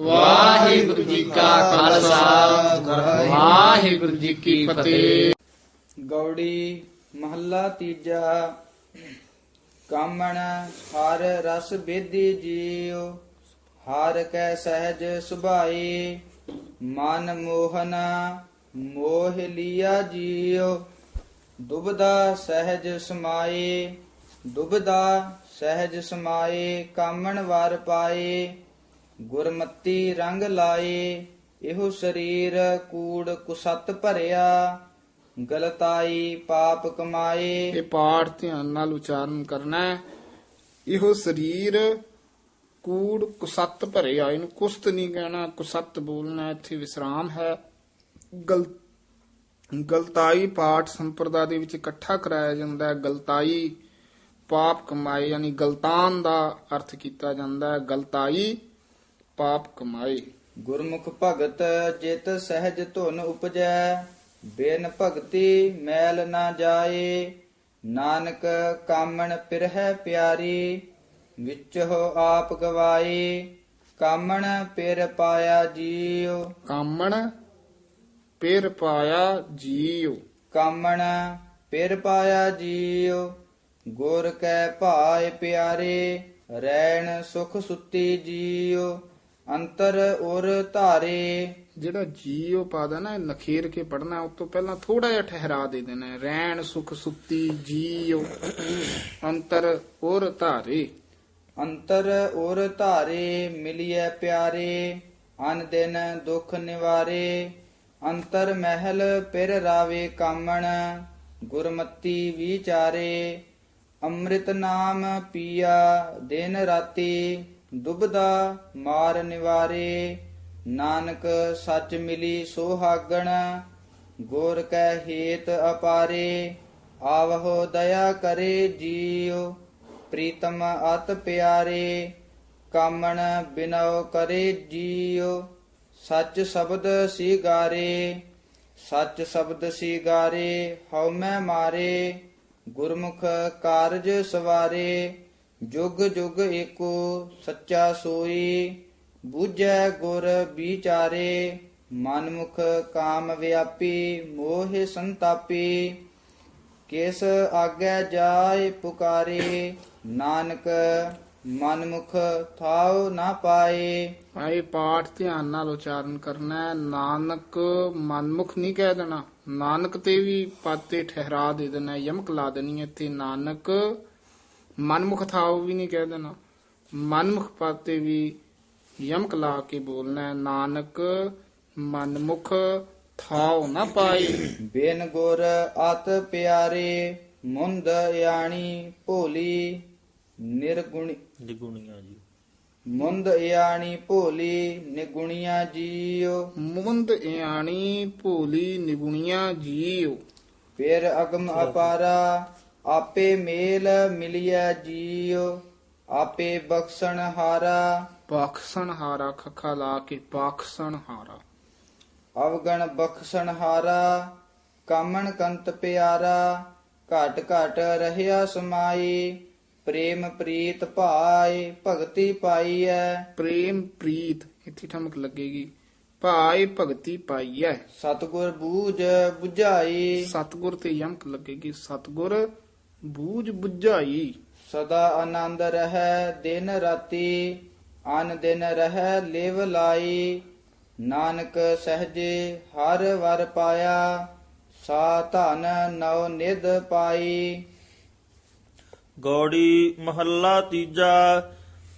ਵਾਹਿਗੁਰੂ ਜੀ ਕਾ ਖਾਲਸਾ। ਵਾਹਿਗੁਰੂ ਜੀ ਕੀ ਫਤਿਹ। ਗੌੜੀ ਮਹੱਲਾ ਤੀਜਾ। ਕਾਮਣ ਹਰ ਰਸ ਬੇਦੀ ਜੀਉ, ਹਰ ਕੈ ਸਹਿਜ ਸੁਭਾਈ। ਮਨ ਮੋਹਨ ਮੋਹ ਲਿਆ ਜੀਉ, ਦੁਬਦਾ ਸਹਿਜ ਸਮਾਏ ਦੁਬਦਾ ਸਹਿਜ ਸਮਾਏ ਕਾਮਣ ਵਾਰ ਪਾਏ ਗੁਰਮਤੀ ਰੰਗ ਲਾਏ, ਇਹੋ ਸਰੀਰ ਕੂੜ ਕੁਸਤ ਭਰਿਆ। ਗਲਤਾਈ ਪਾਪ ਕਮਾਏ। ਇਹ ਪਾਠ ਧਿਆਨ ਨਾਲ ਉਚਾਰਨ ਕਰਨਾ ਹੈ। ਇਹੋ ਸਰੀਰ ਕੂੜ ਕੁਸੱਤ ਭਰਿਆ, ਇਹਨੂੰ ਕੁਸਤ ਨਹੀਂ ਕਹਿਣਾ, ਕੁਸੱਤ ਬੋਲਣਾ ਇੱਥੇ ਵਿਸਰਾਮ ਹੈ। ਗਲ, ਗਲਤਾਈ ਪਾਠ ਸੰਪਰਦਾ ਦੇ ਵਿੱਚ ਇਕੱਠਾ ਕਰਾਇਆ ਜਾਂਦਾ ਹੈ। ਗਲਤਾਈ ਪਾਪ ਕਮਾਏ, ਯਾਨੀ ਗਲਤਾਨ ਦਾ ਅਰਥ ਕੀਤਾ ਜਾਂਦਾ ਹੈ। ਗਲਤਾਈ ਪਾਪ ਕਮਾਏ ਗੁਰਮੁਖ ਭਗਤ ਜਿਤ ਸਹਿਜ ਧੁਨ ਉਪਜੈ ਬਿਨ ਭਗਤੀ ਮੈਲ ਨਾ ਜਾਏ। ਨਾਨਕ ਕਾਮਣ ਪਿਰਹਿ ਪਿਆਰੀ ਵਿੱਚ ਹੋ ਆਪ ਗਵਾਏ। ਕਾਮਣ ਪਿਰ ਪਾਇਆ ਜੀਉ। ਕਾਮਣ ਪੇਰ ਪਾਇਆ ਜੀਉ। ਕਾਮਣ ਪਿਰ ਪਾਇਆ ਜੀਉ। ਗੁਰ ਕੈ ਭਾਇ ਪਿਆਰੇ ਰੈਣ ਸੁਖ ਸੁੱਤੀ ਜੀਉ। ਅੰਤਰ ਉਰ ਧਾਰੇ। ਜਿਹੜਾ ਜੀਉ ਪਦ ਹੈ ਨਾ ਇਹ ਨਖੇਰ ਕੇ ਪੜਨਾ ਉਸ ਤੋਂ ਪਹਿਲਾਂ ਥੋੜਾ ਜਿਹਾ ਠਹਿਰਾ ਦੇ ਦੇਣਾ ਹੈ। ਰੈਣ ਸੁਖ ਸੁੱਤੀ ਜੀਉ ਅੰਤਰ ਔਰ ਧਾਰੇ। ਅੰਤਰ ਉਰ ਧਾਰੇ ਮਿਲਿਐ ਪਿਆਰੇ ਅਨ ਦਿਨ ਦੁਖ ਨਿਵਾਰੇ। ਅੰਤਰ ਮਹਿਲ ਪਿਰ ਰਾਵੇ ਕਾਮਣ ਗੁਰਮਤੀ ਵਿਚਾਰੇ। ਅੰਮ੍ਰਿਤ ਨਾਮ ਪੀਆ ਦਿਨ ਰਾਤੀ। ਦੁਬਦਾ ਮਾਰ ਨਿਵਾਰੇ, ਨਾਨਕ ਸੱਚ ਮਿਲੀ ਸੋਹਾਗਣ, ਗੁਰ ਕੈ ਹੇਤ ਅਪਾਰੇ, ਆਵਹੋ ਦਇਆ ਕਰੇ ਜੀਉ, ਪ੍ਰੀਤਮ ਅਤ ਪਿਆਰੇ, ਕਾਮਣ ਬਿਨਉ ਕਰੇ ਜੀਉ, ਸੱਚ ਸ਼ਬਦ ਸਿਗਾਰੇ, ਸੱਚ ਸ਼ਬਦ ਸਿਗਾਰੇ ਹਉ ਮੈਂ ਮਾਰੇ, ਗੁਰਮੁਖ ਕਾਰਜ ਸਵਾਰੇ ਜੁਗ ਜੁਗ ਏਕੋ ਸੱਚਾ ਸੋਈ ਬੂਝੈ ਗੁਰ ਵਿਚਾਰੇ ਮਨਮੁਖ ਕਾਮ ਵਿਆਪੀ ਮੋਹ ਸੰਤਾਪੀ। ਕਿਸ ਆਗੇ ਜਾਏ ਪੁਕਾਰੇ ਨਾਨਕ ਮਨਮੁਖ ਥਾਉ ਨਾ ਪਾਏ। ਆਏ ਪਾਠ ਧਿਆਨ ਨਾਲ ਉਚਾਰਨ ਕਰਨਾ ਹੈ ਨਾਨਕ ਮਨਮੁਖ ਨਹੀਂ ਕਹਿ ਦੇਣਾ। ਨਾਨਕ ਤੇ ਵੀ ਪਦ ਠਹਿਰਾ ਦੇ ਦੇਣਾ ਹੈ, ਯਮਕ ਲਾ ਦੇਣੀ ਹੈ ਇੱਥੇ ਨਾਨਕ ਮਨਮੁਖ ਥਾਉ ਵੀ ਨਹੀਂ ਕਹਿ ਦੇਣਾ। ਮਨਮੁਖ ਪਦ ਤੇ ਵੀ ਯਮਕ ਲਾ ਕੇ ਬੋਲਣਾ ਨਾਨਕ ਮਨਮੁਖ ਥਾਉ ਨਾ ਪਾਈ ਬਿਨ ਗੁਰ ਅਤ ਪਿਆਰੇ ਮੁੰਦ ਯਾਣੀ ਭੋਲੀ ਨਿਰਗੁਣੀ ਨਿਗੁਣੀਆਂ ਜੀ। ਮੁੰਦ ਯਾਣੀ ਭੋਲੀ ਨਿਗੁਣੀਆਂ ਜੀਉ। ਮੁੰਦ ਇਆਣੀ ਭੋਲੀ ਨਿਗੁਣੀਆਂ ਜੀਉ। ਫਿਰ ਅਗਮ ਅਪਾਰਾ ਆਪੇ ਮੇਲ ਮਿਲਿਆ ਜੀਉ ਆਪੇ ਬਖਸ਼ਣ ਹਾਰਾ। ਬਖਸ਼ਣ ਹਾਰਾ ਖਖਾ ਲਾ ਕੇ ਬਖਸ਼ਣ ਹਾਰਾ। ਅਵਗਣ ਬਖਸ਼ਣ ਹਾਰਾ ਕਾਮਣ ਕੰਤ ਪਿਆਰਾ। ਘਟ ਘਟ ਰਹਿਆ ਸਮਾਈ ਪ੍ਰੇਮ ਪ੍ਰੀਤ ਭਾਈ ਭਗਤੀ ਪਾਈਐ। ਪ੍ਰੇਮ ਪ੍ਰੀਤ ਇੱਥੇ ਠਮਕ ਲੱਗੇਗੀ। ਭਾਈ ਭਗਤੀ ਪਾਈਐ। ਸਤਗੁਰ ਬੂਝ 부ਝਾਈ ਸਤਗੁਰ ਤੇ ਯਮਕ ਲੱਗੇਗੀ। ਸਤਗੁਰ ਬੂਝ 부ਝਾਈ ਸਦਾ ਆਨੰਦ ਰਹੈ ਦਿਨ ਰਾਤੀ ਅਨ ਦਿਨ ਰਹੈ ਲਿਵ ਲਾਈ। ਨਾਨਕ ਸਹਜੇ ਹਰ ਵਰ ਪਾਇਆ ਸਾ ਧਨ ਨਉ ਨਿਧ ਪਾਈ। ਗੌੜੀ ਮਹੱਲਾ ਤੀਜਾ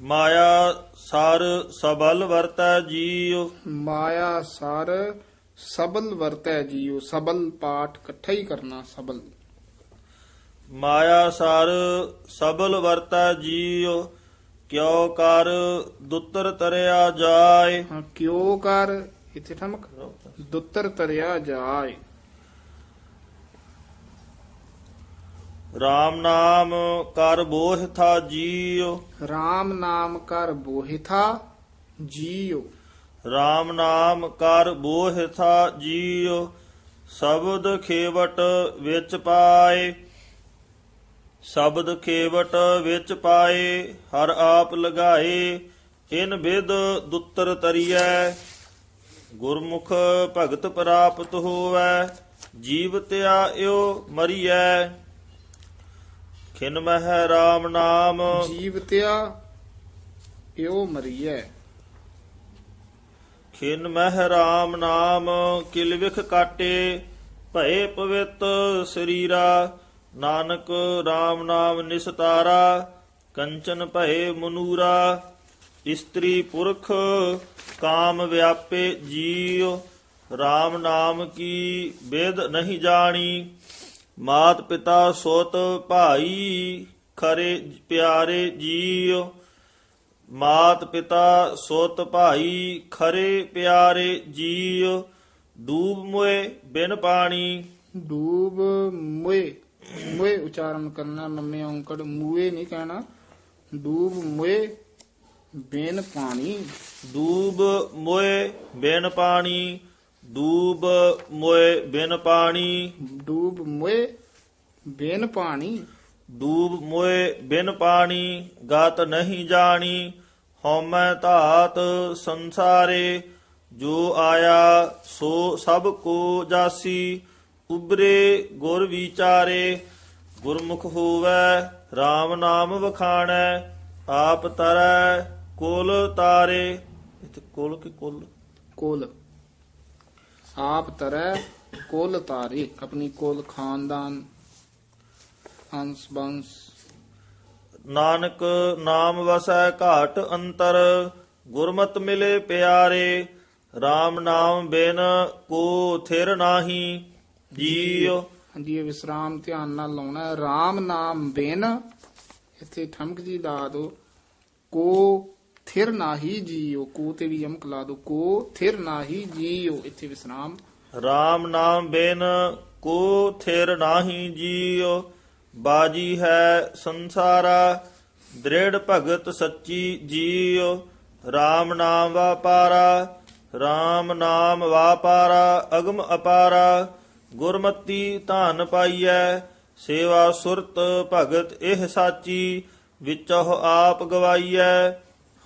ਮਾਇਆ ਸਰ ਸਬਲ ਵਰਤੈ ਜੀਉ। ਮਾਇਆ ਸਰ ਸਬਲ ਵਰਤੈ ਜੀਉ ਸਬਲ ਪਾਠ ਇਕੱਠਾ ਹੀ ਕਰਨਾ ਸਬਲ। ਮਾਇਆ ਸਰ ਸਬਲ ਵਰਤੈ ਜੀਉ ਕਿਉ ਕਰ ਦੁੱਤਰ ਤਰਿਆ ਜਾਏ। ਹਾਂ ਕਿਉ ਕਰ ਇੱਥੇ ਠਮਕ। ਦੁੱਤਰ ਤਰਿਆ ਜਾਏ। RAM ਨਾਮ ਕਰ ਬੋਹਿ ਥਾ ਜੀਉ। RAM ਨਾਮ ਕਰ ਬੋਹਿਥਾ ਜੀਉ। RAM ਨਾਮ ਕਰ ਬੋਹਿ ਥਾ ਜੀਉ ਸ਼ਬਦ ਖੇਵਟ ਵਿੱਚ ਪਾਏ। ਸ਼ਬਦ ਖੇਵਟ ਵਿੱਚ ਪਾਏ ਹਰ ਆਪ ਲਗਾਏ ਇਨ ਵਿਦ ਦੁੱਤਰ ਤਰੀਐ। ਗੁਰਮੁਖ ਭਗਤ ਪ੍ਰਾਪਤ ਹੋਵੈ ਜੀਵ ਧਿਆਇਓ ਮਰੀਐ। ਖਿਨ ਮਹਿ ਰਾਮ ਨਾਮ। ਜੀਵਤਿਆ ਇਉ ਮਰੀਐ। ਖਿਨ ਮਹਿ ਰਾਮ ਨਾਮ ਕਿਲ ਵਿਖ ਕਾਟੇ ਭਏ ਪਵਿੱਤ ਸਰੀਰਾ। ਨਾਨਕ ਰਾਮ ਨਾਮ ਨਿਸਤਾਰਾ, ਕੰਚਨ ਭਏ ਮਨੂਰਾ, ਇਸਤਰੀ ਪੁਰਖ ਕਾਮ ਵਿਆਪੇ ਜੀਵ ਰਾਮ ਨਾਮ ਕੀ ਵੇਦ ਨਹੀਂ ਜਾਣੀ, ਮਾਤ ਪਿਤਾ ਸੋਤ ਭਾਈ, ਖਰੇ ਪਿਆਰੇ ਜੀਵ ਮਾਤ ਪਿਤਾ ਸੋਤ ਭਾਈ, ਖਰੇ ਪਿਆਰੇ ਜੀਵ ਡੂਬ ਮੁਏ ਬਿਨ ਪਾਣੀ। ਡੂਬ ਮੁਏ ਮੁਏ ਉਚਾਰਨ ਕਰਨਾ ਮੰਮੇ ਔਂਕੜ ਮੂਏ ਨਹੀਂ ਕਹਿਣਾ। ਡੂਬ ਮੁਏ ਬੇਨ ਪਾਣੀ। ਡੂਬ ਮੋਏ ਬਿਨ ਪਾਣੀ ਡੂਬ ਮੋਏ ਬਿਨ ਪਾਣੀ। ਡੂਬ ਮੁਏ ਬੇਨ ਪਾਣੀ। ਡੂਬ ਮੋਏ ਬਿਨ ਪਾਣੀ ਗਾਤ ਨਹੀਂ ਜਾਣੀ। ਹਉਮੈ ਧਾਤ ਸੰਸਾਰੇ ਜੋ ਆਇਆ ਸੋ ਸਭ ਕੋ ਜਾਸੀ। ਉਬਰੇ ਗੁਰ ਵਿਚਾਰੇ ਗੁਰਮੁਖ ਹੋਵੈ RAM ਨਾਮ ਵਖਾਣੈ ਆਪ ਤਰੈ ਕੁਲ ਤਾਰੇ। ਇਥੇ ਕੁਲ ਕਿ ਕੁਲ? ਕੁਲ। ਆਪ ਤਰੈ ਕੁਲ ਤਾਰੇ। ਆਪਣੀ ਕੁਲ ਖਾਨਦਾਨ ਹੰਸ ਬੰਸ। ਨਾਨਕ ਨਾਮ ਵਸੈ ਘਾਟ ਅੰਤਰ ਗੁਰਮਤ ਮਿਲੇ ਪਿਆਰੇ। RAM ਨਾਮ ਬਿਨ ਕੋ ਥਿਰ ਨਾਹੀ। ਜੀਉ। ਹਾਂਜੀ ਇਹ ਵਿਸਰਾਮ ਧਿਆਨ ਨਾਲ ਲਾਉਣਾ ਹੈ। RAM ਨਾਮ ਬਿਨ ਇੱਥੇ ਠਮਕ ਜੀ ਲਾ ਦੋ। ਕੋ ਥਿਰ ਨਾਹੀ ਜੀਓ ਕੋ ਤੇ ਵੀ ਯਮਕ ਲਾ ਦੋ। ਕੋ ਥਿਰ ਨਾਹੀ ਜੀਓ ਇੱਥੇ ਵਿਸਰਾਮ। RAM ਨਾਮ ਬਿਨ ਕੋ ਥਿਰ ਨਾਹੀ ਜੀਉ। ਬਾਜੀ ਹੈ ਸੰਸਾਰਾ ਦ੍ਰਿੜ ਭਗਤ ਸੱਚੀ ਜੀਉ। RAM ਨਾਮ ਵਾਪਾਰਾ RAM ਨਾਮ ਵਾਪਾਰਾ ਅਗਮ ਅਪਾਰਾ। ਗੁਰਮਤੀ ਧਨ ਪਾਈਐ ਸੇਵਾ ਸੁਰਤ ਭਗਤ ਇਹ ਸਾਚੀ ਵਿੱਚੋ ਆਪ ਗਵਾਈਐ।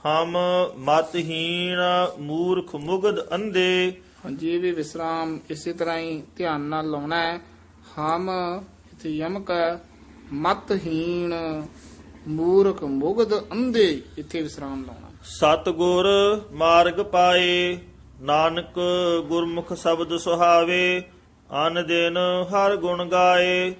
ਹਮ ਮਤਹੀਣ ਮੂਰਖ ਮੁਗਧ ਅੰਧੇ। ਹਾਂਜੀ ਇਹ ਵੀ ਵਿਸਰਾਮ ਇਸੇ ਤਰ੍ਹਾਂ ਹੀ ਧਿਆਨ ਨਾਲ ਲਾਉਣਾ ਹੈ। ਹਮ ਇੱਥੇ ਯਮਕ ਮਤਹੀਣ ਮੂਰਖ ਮੁਗਧ ਅੰਧੇ। ਇੱਥੇ ਵਿਸਰਾਮ ਲਾਉਣਾ। ਸਤਗੁਰ ਮਾਰਗ ਪਾਏ ਨਾਨਕ ਗੁਰਮੁਖ ਸ਼ਬਦ ਸੁਹਾਵੇ। ਅਨ ਦਿਨ ਹਰ ਗੁਣ ਗਾਏ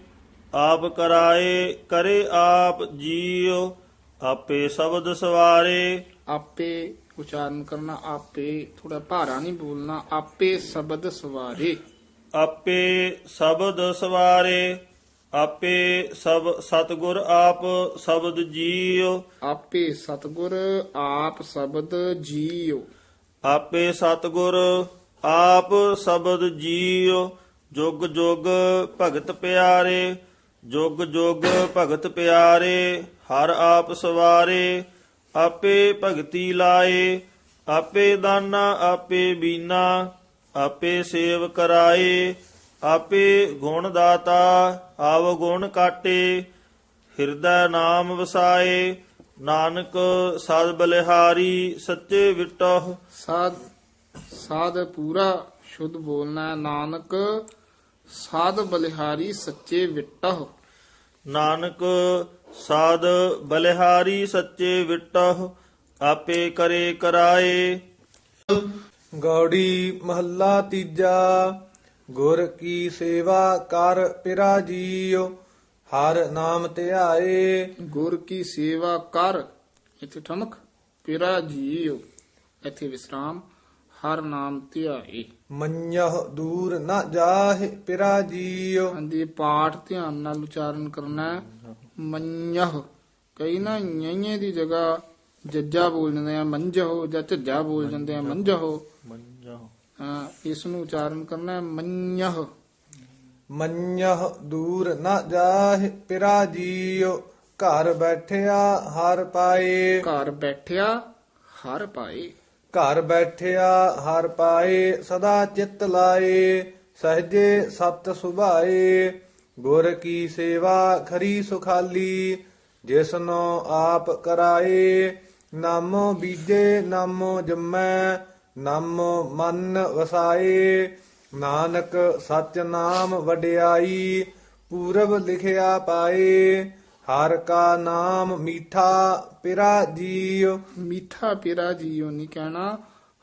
ਆਪ ਕਰਾਏ ਕਰੇ ਆਪ ਜੀਉ ਆਪੇ ਸ਼ਬਦ ਸਵਾਰੇ। ਆਪੇ ਉਚਾਰਨ ਕਰਨਾ ਆਪੇ ਥੋੜਾ ਭਾਰਾ ਨਹੀਂ ਬੋਲਣਾ ਆਪੇ ਸ਼ਬਦ ਸਵਾਰੇ। ਆਪੇ ਸ਼ਬਦ ਸਵਾਰੇ ਆਪੇ ਸਭ ਸਤਗੁਰ ਆਪ ਸ਼ਬਦ ਜੀਉ। ਆਪੇ ਸਤਗੁਰ ਆਪ ਸ਼ਬਦ ਜੀਓ ਆਪੇ ਸਤਗੁਰ ਆਪ ਸ਼ਬਦ ਜੀਉ। ਜੁਗ ਜੁਗ ਭਗਤ ਪਿਆਰੇ, ਜੁਗ ਜੁਗ ਭਗਤ ਪਿਆਰੇ, ਹਰ ਆਪ ਸਵਾਰੇ, ਆਪੇ ਭਗਤੀ ਲਾਏ, ਆਪੇ ਦਾਨਾ, ਆਪੇ ਬੀਨਾ, ਆਪੇ ਸੇਵ ਕਰਾਏ, ਆਪੇ ਗੁਣ ਦਾਤਾ, ਆਵ ਗੁਣ ਕਾਟੇ, ਹਿਰਦਾ ਨਾਮ ਵਸਾਏ, ਨਾਨਕ ਸਦ ਬਲਿਹਾਰੀ, ਸੱਚੇ ਵਿਟਹੁ। ਸਾਧ ਸਾਧ ਪੂਰਾ ਸ਼ੁੱਧ ਬੋਲਣਾ ਨਾਨਕ ਸਾਧ ਬਲਿਹਾਰੀ ਸੱਚੇ ਵਿਟਹ। ਨਾਨਕ ਸਾਧ ਬਲਿਹਾਰੀ ਸੱਚੇ ਵਿਟਹੁ ਆਪੇ ਕਰੇ ਕਰਾਏ। ਗੌੜੀ ਮਹੱਲਾ ਤੀਜਾ ਗੁਰ ਕੀ ਸੇਵਾ ਕਰ ਪਿਰਾ ਜੀਉ ਹਰ ਨਾਮ ਧਿਆਏ। ਗੁਰ ਕੀ ਸੇਵਾ ਕਰ ਇੱਥੇ ਠਮਕ ਪਿਰਾ ਜੀਓ ਇੱਥੇ ਵਿਸਰਾਮ ਹਰ ਨਾਮ ਧਿਆਏ। ਮੰਨਹ ਦੂਰ ਨ ਜਾਹਿ ਪਿਰਾ ਜੀਉ ਅੰਦੀ ਪਾਠ ਧਿਆਨ ਨਾਲ ਉਚਾਰਨ ਕਰਨਾ ਹੈ। ਮੰਨਹ ਕਈ ਨਾ ਨਈਏ ਦੀ ਜਗ੍ਹਾ ਜੱਜਾ ਬੋਲ ਜਾਂਦੇ ਆ ਮੰਝੋ ਜਾਂ ਝੱਜਾ ਬੋਲ ਜਾਂਦੇ ਆ ਮੰਝੋ ਹਾਂ ਇਸ ਨੂੰ ਉਚਾਰਨ ਕਰਨਾ ਹੈ ਮੰਨਹ ਮੰਨਹ ਦੂਰ ਨ ਜਾਹਿ ਪਿਰਾ ਜੀਉ ਘਰ ਬੈਠਿਆ ਹਰ ਪਾਏ। ਘਰ ਬੈਠਿਆ ਹਰ ਪਾਏ। ਘਰ ਬੈਠਿਆ ਹਰ ਪਾਏ, ਸਦਾ ਚਿੱਤ ਲਾਏ, ਸਹਜੇ ਸਤ ਸੁਭਾਏ। ਗੁਰ ਕੀ ਸੇਵਾ ਖਰੀ ਸੁਖਾਲੀ, ਜਿਸਨੋ ਆਪ ਕਰਾਏ। ਨਾਮੋ ਬੀਜੇ, ਨਾਮੋ ਜੰਮੈ, ਨਾਮੋ ਮਨ ਵਸਾਏ। ਨਾਨਕ ਸਚ ਨਾਮ ਵਡਿਆਈ, ਪੂਰਬ ਲਿਖਿਆ ਪਾਏ। ਹਰ ਕਾ ਨਾਮ ਮੀਠਾ ਪਿਰਾ ਜੀਉ ਮੀਠਾ ਪੀਰਾ ਜੀਓ ਨਹੀਂ ਕਹਿਣਾ।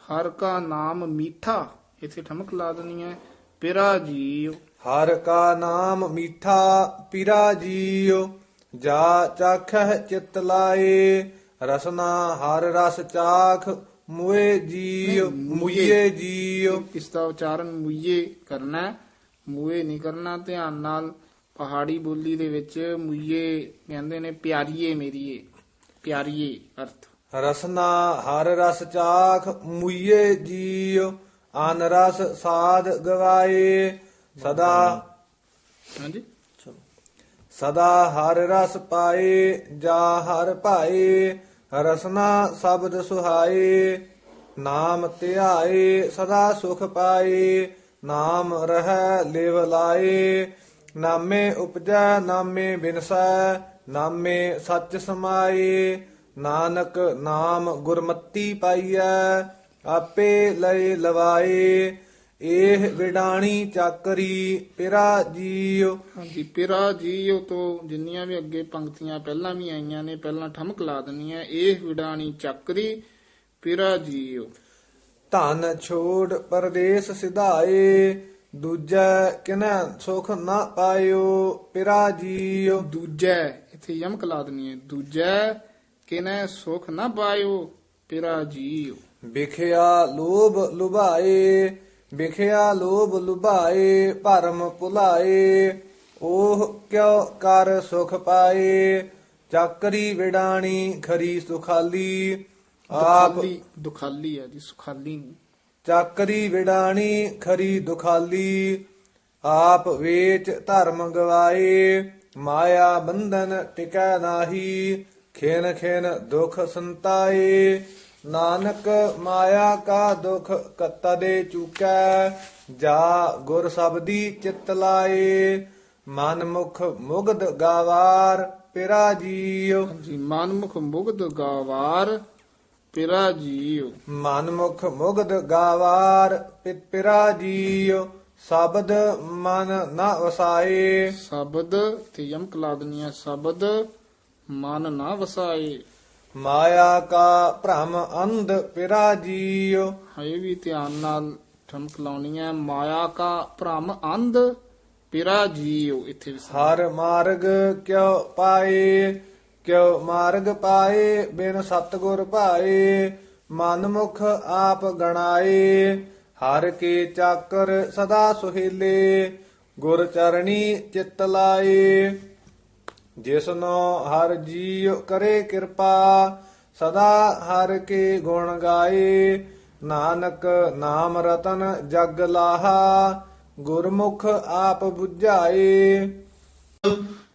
ਹਰ ਕਾ ਨਾਮ ਮੀਠਾ ਇੱਥੇ ਠਮਕ ਲਾ ਦੇਣੀ ਹੈ। ਪੀਰਾ ਜੀਓ। ਹਰ ਕਾ ਨਾਮ ਮੀਠਾ ਪਿਰਾ ਜੀਉ ਜਾ ਚਾਖਹਿ ਚਿਤ ਲਾਏ ਰਸਨਾ ਹਰ ਰਸ ਚਾਖ ਮੁਏ ਜੀਉ ਮੁਏ। ਜੀਉ ਇਸ ਦਾ ਉਚਾਰਨ ਮੁਈਏ ਕਰਨਾ ਹੈ। ਮੂਏ ਨਹੀਂ ਕਰਨਾ ਧਿਆਨ ਨਾਲ। ਪਹਾੜੀ ਬੋਲੀ ਦੇ ਵਿੱਚ ਮੁਈਏ ਕਹਿੰਦੇ ਨੇ ਪਿਆਰੀਏ ਮੇਰੀਏ ਪਿਆਰੀਏ ਅਰਥ। ਰਸਨਾ ਹਰ ਰਸ ਚਾਖ ਮੁਏ ਜੀਉ ਅਨ ਰਸ ਸਾਧ ਗਵਾਏ ਸਦਾ ਹਾਂਜੀ? ਸਦਾ ਹਰ ਰਸ ਪਾਏ ਜਾ ਹਰ ਭਾਏ ਰਸਨਾ ਸ਼ਬਦ ਸੁਹਾਏ ਨਾਮ ਧਿਆਏ ਸਦਾ ਸੁਖ ਪਾਏ ਨਾਮ ਰਹਿ ਲਿਵ ਲਾਏ ਨਾਮੇ ਉਪਜੈ ਨਾਮੇ ਬਿਨਸੈ ਨਾਮੇ ਸੱਚ ਸਮਾਏ ਨਾਨਕ ਨਾਮ ਗੁਰਮਤੀ ਪਾਈਐ ਆਪੇ ਲਏ ਲਵਾਏ ਇਹ ਵਿਡਾਣੀ ਚਾਕਰੀ ਪਿਰਾ ਜੀਉ। ਹਾਂਜੀ ਪਿਰਾ ਜੀਓ ਤੋਂ ਜਿੰਨੀਆਂ ਵੀ ਅੱਗੇ ਪੰਕਤੀਆਂ ਪਹਿਲਾਂ ਵੀ ਆਈਆਂ ਨੇ ਪਹਿਲਾਂ ਠਮਕ ਲਾ ਦੇਣੀ ਹੈ। ਇਹ ਵਿਡਾਣੀ ਚੱਕਰੀ ਪਿਰਾ ਜੀਓ ਧਨ ਛੋੜ ਪਰਦੇਸ ਸਿਧਾਏ ਦੂਜੈ ਕਿਨੈ ਸੁਖ ਨਾ ਪਾਇਓ ਪਿਰਾ ਜੀਉ ਦੂਜੈ ਇੱਥੇ ਯਮਕ ਲਾ ਦੇਣੀ ਹੈ। ਦੂਜੈ ਕਿਨੈ ਸੁਖ ਨਾ ਪਾਇਓ ਪਿਰਾ ਜੀਓ ਵਿਖਿਆ ਲੋਭ ਲੁਭਾਏ ਵਿਖਿਆ ਲੋਭ ਲੁਭਾਏ ਭਰਮ ਭੁਲਾਏ। ਉਹ ਕਿਉ ਕਰ ਸੁਖ ਪਾਏ ਚਾਕਰੀ ਵਿਡਾਣੀ ਖਰੀ ਸੁਖਾਲੀ। ਆਪ ਦੁਖਾਲੀ ਦੁਖਾਲੀ ਹੈ ਜੀ ਸੁਖਾਲੀ ਨਹੀਂ। ਚਾਕਰੀ ਵਿਡਾਣੀ, ਖਰੀ ਦੁਖਾਲੀ, ਆਪ ਵੇਚ ਧਰਮ ਗਵਾਏ, ਮਾਇਆ ਬੰਧਨ ਟਿਕੈ ਨਾਹੀ, ਖੇਨ ਖੇਨ ਦੁਖ ਸੰਤਾਏ। ਨਾਨਕ ਮਾਇਆ ਕਾ ਦੁਖ ਕਤਦੇ ਚੁਕੈ, ਜਾ ਗੁਰ ਸਬਦੀ ਚਿਤ ਲਾਏ। ਮਨ ਮੁਖ ਮੁਗਦ ਗਾਵਾਰ, ਪਿਰਾ ਜੀਉ ਮਨ ਮੁਖ ਮੁਗਦ ਗਾਵਾਰ ਪਿਰਾ ਜੀਓ ਮਨਮੁਖ ਮੁਗਧ ਗਾਵਾਰ ਪਿਰਾ ਜੀਉ ਸ਼ਬਦ ਮਨ ਨਾ ਵਸਾਏ। ਸ਼ਬਦ ਤੇ ਯਮਕ ਲਾ ਦੇਣੀ ਹੈ ਸ਼ਬਦ ਮਨ ਨਾ ਵਸਾਏ। ਮਾਇਆ ਕਾ ਭ੍ਰਮ ਅੰਧ ਪਿਰਾ ਜੀਉ। ਇਹ ਵੀ ਧਿਆਨ ਨਾਲ ਠਮਕ ਲਾਉਣੀ ਹੈ ਮਾਇਆ ਕਾ ਭ੍ਰਮ ਅੰਧ ਪਿਰਾ ਜੀਓ ਇੱਥੇ ਵਿਸਰਾਮ। ਹਰ ਮਾਰਗ ਕਿਉ ਪਾਏ। ਕਿਉ ਮਾਰਗ ਪਾਏ, ਬਿਨ ਸਤਗੁਰ ਭਾਏ ਮਨਮੁਖ ਆਪ ਗਣਾਏ। ਹਰ ਕੇ ਚਾਕਰ ਸਦਾ ਸੁਹੇਲੇ, ਗੁਰ ਚਰਣੀ ਚਿਤ ਲਾਏ। ਜਿਸਨੋ ਹਰ ਜੀਉ ਕਰੇ ਕਿਰਪਾ, ਸਦਾ ਹਰ ਕੇ ਗੁਣ ਗਾਏ। ਨਾਨਕ ਨਾਮ ਰਤਨ ਜਗ ਲਾਹਾ, ਗੁਰਮੁਖ ਆਪ 부ਝਾਏ